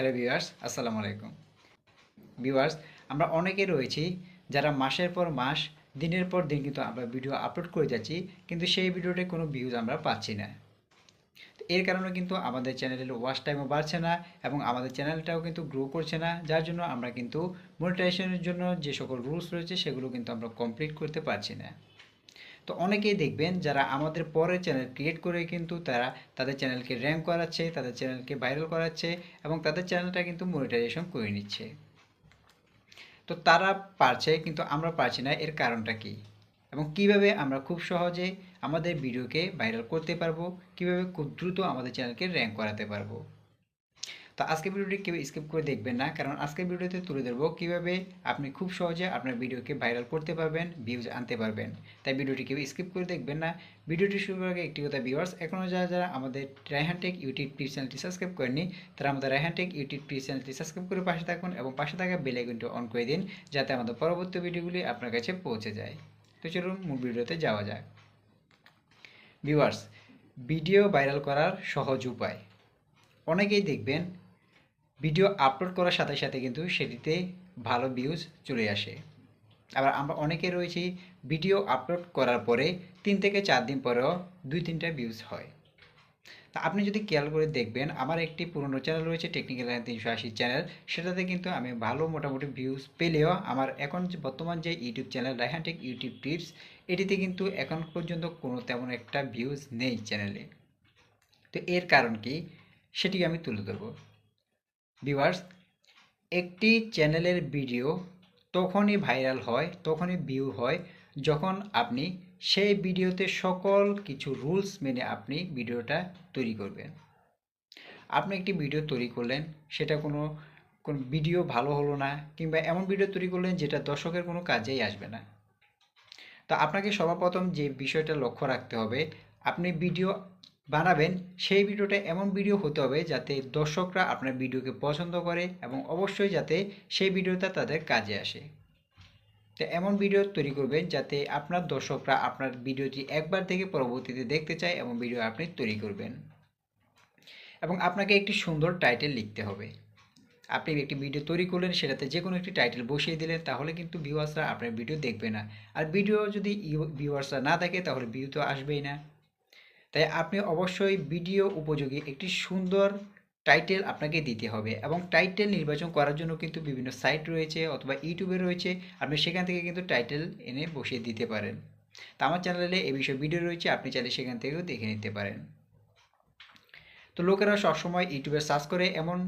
Hello viewers আসসালামু আলাইকুম viewers আমরা অনেকে রয়েছি যারা মাসের পর মাস, দিনের পর দিন কিন্তু আমরা ভিডিও আপলোড করে যাচ্ছি, কিন্তু সেই ভিডিওতে কোনো ভিউজ আমরা পাচ্ছি না। এর কারণে কিন্তু আমাদের চ্যানেলের ওয়াচ টাইমও বাড়ছে না এবং আমাদের চ্যানেলটাও কিন্তু গ্রো করছে না, যার জন্য আমরা কিন্তু মনিটাইজেশনের জন্য যে সকল রুলস রয়েছে, সেগুলো কিন্তু আমরা কমপ্লিট করতে পারছি না। তো অনেকেই দেখবেন যারা আমাদের পরে চ্যানেল ক্রিয়েট করে কিন্তু তারা তাদের চ্যানেলকে র্যাঙ্ক করাচ্ছে, তাদের চ্যানেলকে ভাইরাল করাচ্ছে এবং তাদের চ্যানেলটা কিন্তু মনিটাইজেশন করে নিচ্ছে। তো তারা পারছে কিন্তু আমরা পারছি না, এর কারণটা কি? এবং কীভাবে আমরা খুব সহজে আমাদের ভিডিওকে ভাইরাল করতে পারব? কীভাবে খুব দ্রুত আমাদের চ্যানেলকে র্যাঙ্ক করাতে পারব? তো আজকে ভিডিওটি কেউ স্কিপ করে দেখবেন না, কারণ আজকের ভিডিওতে তুলে ধরবো কীভাবে আপনি খুব সহজে আপনার ভিডিওকে ভাইরাল করতে পারবেন ভিউজ আনতে পারবেন। তাই ভিডিওটি কেউ স্কিপ করে দেখবেন না। ভিডিওটি শুরু করার আগে একটি কথা ভিউয়ার্স এখনও যারা যারা আমাদের রায়হান টেক ইউটিউব টিভি চ্যানেলটি সাবস্ক্রাইব করেনি তারা আমাদের রায়হান টেক ইউটিউব টিভি চ্যানেলটি সাবস্ক্রাইব করে পাশে থাকুন এবং পাশে থাকা বেল আইকনটি অন করে দিন, যাতে আমাদের পরবর্তী ভিডিওগুলি আপনার কাছে পৌঁছে যায়। তো চলুন মূল ভিডিওতে যাওয়া যাক। ভিউয়ার্স ভিডিও ভাইরাল করার সহজ উপায়। অনেকেই দেখবেন ভিডিও আপলোড করার সাথে সাথে কিন্তু সেটিতে ভালো ভিউজ চলে আসে। আবার আমরা অনেকে রয়েছি ভিডিও আপলোড করার পরে তিন থেকে চার দিন পরেও দুই তিনটা ভিউজ হয়। তা আপনি যদি খেয়াল করে দেখবেন, আমার একটি পুরনো চ্যানেল রয়েছে টেকনিক্যাল লাইন তিনশো আশি চ্যানেল সেটাতে কিন্তু আমি ভালো মোটামুটি ভিউজ পেলেও আমার এখন বর্তমান যে YouTube channel Raihan tech YouTube tips এটিতে কিন্তু এখন পর্যন্ত কোনো তেমন একটা ভিউজ নেই চ্যানেলে তো এর কারণ কি? সেটি আমি তুলে ধরবো। ভিউয়ার্স একটি চ্যানেলের ভিডিও তখনই ভাইরাল হয়, তখনই ভিউ হয়, যখন আপনি সেই ভিডিওতে সকল কিছু রুলস মেনে আপনি ভিডিওটা তৈরি করবেন। আপনি একটি ভিডিও তৈরি করলেন, সেটা কোনো, কোন ভিডিও ভালো হলো না, কিংবা এমন ভিডিও তৈরি করলেন যেটা দর্শকের কোনো কাজেই আসবে না। তা আপনাকে সর্বপ্রথম যে বিষয়টা লক্ষ্য রাখতে হবে, আপনি ভিডিও বানাবেন, সেই ভিডিওটা এমন ভিডিও হতে হবে যাতে দর্শকরা আপনার ভিডিওকে পছন্দ করে এবং অবশ্যই যাতে সেই ভিডিওটা তাদের কাজে আসে। তো এমন ভিডিও তৈরি করবেন যাতে আপনার দর্শকরা আপনার ভিডিওটি একবার থেকে পরবর্তীতে দেখতে চায় এবং ভিডিও আপনি তৈরি করবেন। এবং আপনাকে একটি সুন্দর টাইটেল লিখতে হবে। আপনি একটি ভিডিও তৈরি করলেন, সেটাতে যে কোনো একটি টাইটেল বসিয়ে দিলেন, তাহলে কিন্তু ভিউয়ার্সরা আপনার ভিডিও দেখবে না। আর ভিডিও যদি ভিউয়ার্সরা না থাকে তাহলে ভিউ তো আসবেই না। তাই আপনি অবশ্যই ভিডিও উপযোগী একটি সুন্দর টাইটেল আপনাকে দিতে হবে এবং টাইটেল নির্বাচন করার জন্য কিন্তু বিভিন্ন সাইট রয়েছে অথবা ইউটিউবে রয়েছে। আপনি সেখান থেকে কিন্তু টাইটেল এনে বসিয়ে দিতে পারেন। তা আমার চ্যানেলে এ বিষয়ে ভিডিও রয়েছে, আপনি চাইলে সেখান থেকেও দেখে নিতে পারেন। তো লোকেরা সবসময় ইউটিউবে সার্চ করে এমন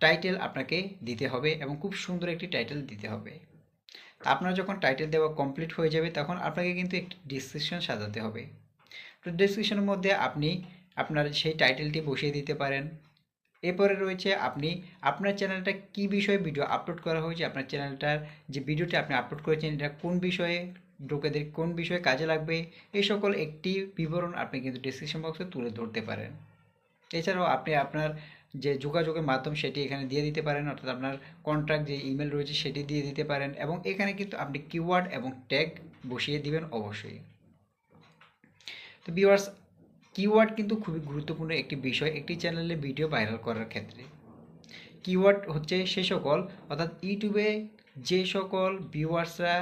টাইটেল আপনাকে দিতে হবে এবং খুব সুন্দর একটি টাইটেল দিতে হবে। আপনার যখন টাইটেল দেওয়া কমপ্লিট হয়ে যাবে, তখন আপনাকে কিন্তু একটি ডিসক্রিপশন সাজাতে হবে। তো ডিসক্রিপশনের মধ্যে আপনি আপনার সেই টাইটেলটি বসিয়ে দিতে পারেন। এরপরে রয়েছে আপনি আপনার চ্যানেলটা কি বিষয়ে ভিডিও আপলোড করা হয়েছে, আপনার চ্যানেলটার যে ভিডিওটি আপনি আপলোড করেছেন, এটা কোন বিষয়ে, লোকেদের কোন বিষয়ে কাজে লাগবে, এই সকল একটি বিবরণ আপনি কিন্তু ডিসক্রিপশন বক্সে তুলে ধরতে পারেন। এছাড়াও আপনি আপনার যে যোগাযোগের মাধ্যম সেটি এখানে দিয়ে দিতে পারেন, অর্থাৎ আপনার কন্ট্যাক্ট যে ইমেল রয়েছে সেটি দিয়ে দিতে পারেন এবং এখানে কিন্তু আপনি কিওয়ার্ড এবং ট্যাগ বসিয়ে দিবেন অবশ্যই। তো ভিউয়ার্স কিওয়ার্ড কিন্তু খুবই গুরুত্বপূর্ণ একটি বিষয়, একটি চ্যানেলে ভিডিও ভাইরাল করার ক্ষেত্রে। কিওয়ার্ড হচ্ছে সে সকল, অর্থাৎ ইউটিউবে যে সকল ভিউয়ার্সরা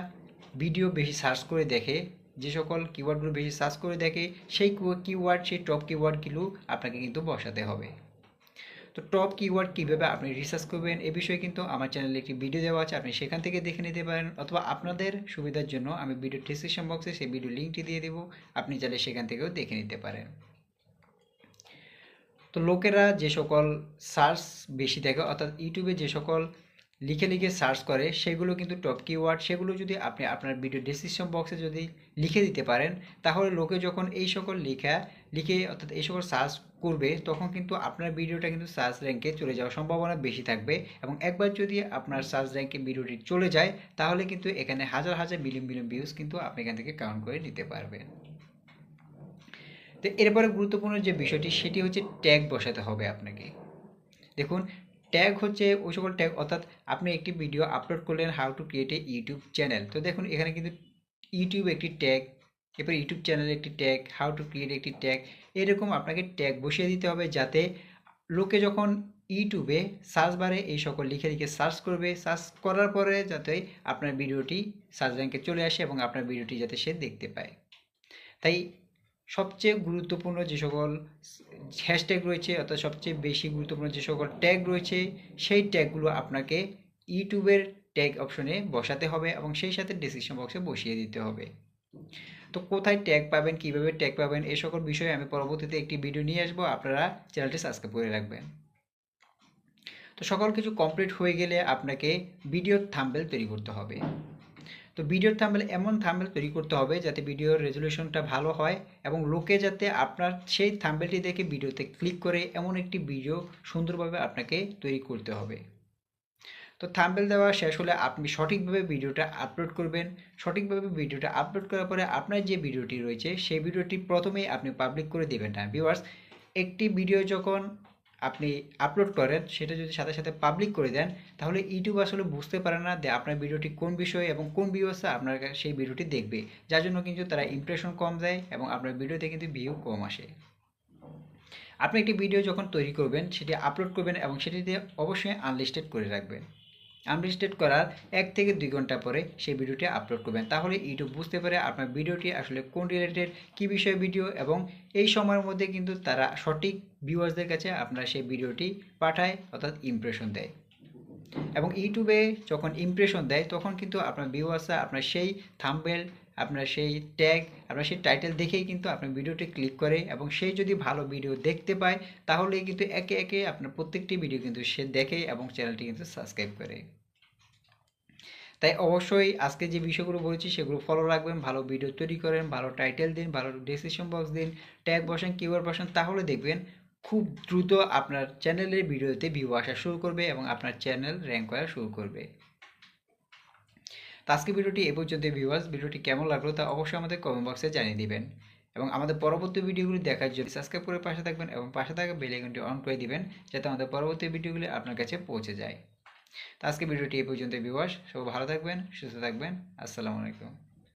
ভিডিও বেশি সার্চ করে দেখে, যে সকল কিওয়ার্ডগুলো বেশি সার্চ করে দেখে, সেই কিওয়ার্ড সেই টপ কিওয়ার্ডগুলো আপনাকে কিন্তু বসাতে হবে। তো টপ কিওয়ার্ড কীভাবে আপনি রিসার্চ করবেন, এ বিষয়ে কিন্তু আমার চ্যানেলে একটি ভিডিও দেওয়া আছে, আপনি সেখান থেকে দেখে নিতে পারেন, অথবা আপনাদের সুবিধার জন্য আমি ভিডিও ডিসক্রিপশন বক্সে সেই ভিডিও লিঙ্কটি দিয়ে দেবো, আপনি চাইলে সেখান থেকেও দেখে নিতে পারেন। তো লোকেরা যে সকল সার্চ বেশি দেখে, অর্থাৎ ইউটিউবে যে সকল লিখে লিখে সার্চ করে, সেগুলো কিন্তু টপ কিওয়ার্ড সেগুলো যদি আপনি আপনার ভিডিও ডিসক্রিপশন বক্সে যদি লিখে দিতে পারেন, তাহলে লোকে যখন এই সকল লেখা, লিখে অর্থাৎ এই সকল সার্চ করবে, তখন কিন্তু আপনার ভিডিওটা কিন্তু সার্চ র্যাঙ্কে চলে যাওয়ার সম্ভাবনা বেশি থাকবে এবং একবার যদি আপনার সার্চ র্যাঙ্কে ভিডিওটি চলে যায়, তাহলে কিন্তু এখানে হাজার হাজার মিলিয়ন মিলিয়ন ভিউজ কিন্তু আপনি এখান থেকে কাউন্ট করে নিতে পারবেন। তো এরপরে গুরুত্বপূর্ণ যে বিষয়টি, সেটি হচ্ছে ট্যাগ বসাতে হবে আপনাকে। দেখুন ট্যাগ হচ্ছে, ওই সকল ট্যাগ অর্থাৎ আপনি একটি ভিডিও আপলোড করলেন how to create a YouTube channel তো দেখুন, এখানে কিন্তু ইউটিউব একটি ট্যাগ এরপর ইউটিউব চ্যানেল একটি ট্যাগ হাউ টু ক্রিয়েট একটি ট্যাগ এরকম আপনাকে ট্যাগ বসিয়ে দিতে হবে যাতে লোকে যখন ইউটিউবে সার্চ বারে এই সকল লিখে লিখে সার্চ করবে সার্চ করার পরে যাতে আপনার ভিডিওটি সার্চ র্যাঙ্কে চলে আসে এবং আপনার ভিডিওটি যাতে সে দেখতে পায়। তাই সবচেয়ে গুরুত্বপূর্ণ যে সকল হ্যাশট্যাগ রয়েছে অর্থাৎ সবচেয়ে বেশি গুরুত্বপূর্ণ যে সকল ট্যাগ রয়েছে, সেই ট্যাগগুলো আপনাকে ইউটিউবের ট্যাগ অপশনে বসাতে হবে এবং সেই সাথে ডিসক্রিপশন বক্সে বসিয়ে দিতে হবে। তো কোথায় ট্যাগ পাবেন, কীভাবে ট্যাগ পাবেন এই সকল বিষয়ে আমি পরবর্তীতে একটি ভিডিও নিয়ে আসব, আপনারা চ্যানেলটি সাবস্ক্রাইব করে রাখবেন। তো সকল কিছু কমপ্লিট হয়ে গেলে আপনাকে ভিডিওর থাম্বেল তৈরি করতে হবে। তো ভিডিওর থাম্বেল এমন থাম্বেল তৈরি করতে হবে যাতে ভিডিওর রেজলিউশনটা ভালো হয় এবং লোকে যাতে আপনার সেই থাম্বেলটি দেখে ভিডিওতে ক্লিক করে এমন একটি ভিডিও সুন্দরভাবে আপনাকে তৈরি করতে হবে। তো থাম্বেল দেওয়া শেষ হলে আপনি সঠিকভাবে ভিডিওটা আপলোড করবেন। সঠিকভাবে ভিডিওটা আপলোড করার পরে আপনার যে ভিডিওটি রয়েছে, সেই ভিডিওটি প্রথমেই আপনি পাবলিক করে দেবেন না। ভিউয়ার্স একটি ভিডিও যখন আপনি আপলোড করেন, সেটা যদি সাথে সাথে পাবলিক করে দেন, তাহলে ইউটিউব আসলে বুঝতে পারে না যে আপনার ভিডিওটি কোন বিষয়ে এবং কোন ভিউয়ার্সে আপনার সেই ভিডিওটি দেখবে। যার জন্য কিন্তু তারা ইমপ্রেশন কম দেয় এবং আপনার ভিডিওতে কিন্তু ভিউ কম আসে। আপনি একটি ভিডিও যখন তৈরি করবেন, সেটি আপলোড করবেন এবং সেটিতে অবশ্যই আনলিস্টেড করে রাখবেন। আনলিস্টেড করার এক থেকে দুই ঘণ্টা পরে সেই ভিডিওটি আপলোড করবেন। তাহলে ইউটিউব বুঝতে পারে আপনার ভিডিওটি আসলে কোন রিলেটেড কী বিষয়ে ভিডিও এবং এই সময়ের মধ্যে কিন্তু তারা সঠিক ভিউয়ার্সদের কাছে আপনার সেই ভিডিওটি পাঠায় অর্থাৎ ইমপ্রেশন দেয়। এবং ইউটিউবে যখন ইমপ্রেশন দেয়, তখন কিন্তু আপনার ভিউয়ার্সরা আপনার সেই থাম্বেল আপনার সেই ট্যাগ আপনার সেই টাইটেল দেখেই কিন্তু আপনার ভিডিওটি ক্লিক করে এবং সেই যদি ভালো ভিডিও দেখতে পায় তাহলে কিন্তু একে একে আপনার প্রত্যেকটি ভিডিও কিন্তু সে দেখে এবং চ্যানেলটি কিন্তু সাবস্ক্রাইব করে। তাই অবশ্যই আজকে যে বিষয়গুলো বলেছি, সেগুলো ফলো রাখবেন, ভালো ভিডিও তৈরি করেন, ভালো টাইটেল দিন, ভালো ডিসক্রিপশন বক্স দিন ট্যাগ বসেন কিওয়ার্ড বসেন, তাহলে দেখবেন খুব দ্রুত আপনার চ্যানেলের ভিডিওতে ভিউ আসা শুরু করবে এবং আপনার চ্যানেল র্যাঙ্ক করা শুরু করবে। তো আজকে ভিডিওটি এ পর্যন্ত ভিউয়ার্স ভিডিওটি কেমন লাগল তা অবশ্যই আমাদের কমেন্ট বক্সে জানিয়ে দিবেন। এবং আমাদের পরবর্তী ভিডিওগুলি দেখার জন্য সাবস্ক্রাইব করে পাশে থাকবেন এবং পাশে থাকা বেল আইকনটি অন করে দিবেন, যাতে আমাদের পরবর্তী ভিডিওগুলি আপনার কাছে পৌঁছে যায়। তো আজকে ভিডিওটি এ পর্যন্ত ভিউয়ার্স সব ভালো থাকবেন, সুস্থ থাকবেন। আসসালামু আলাইকুম।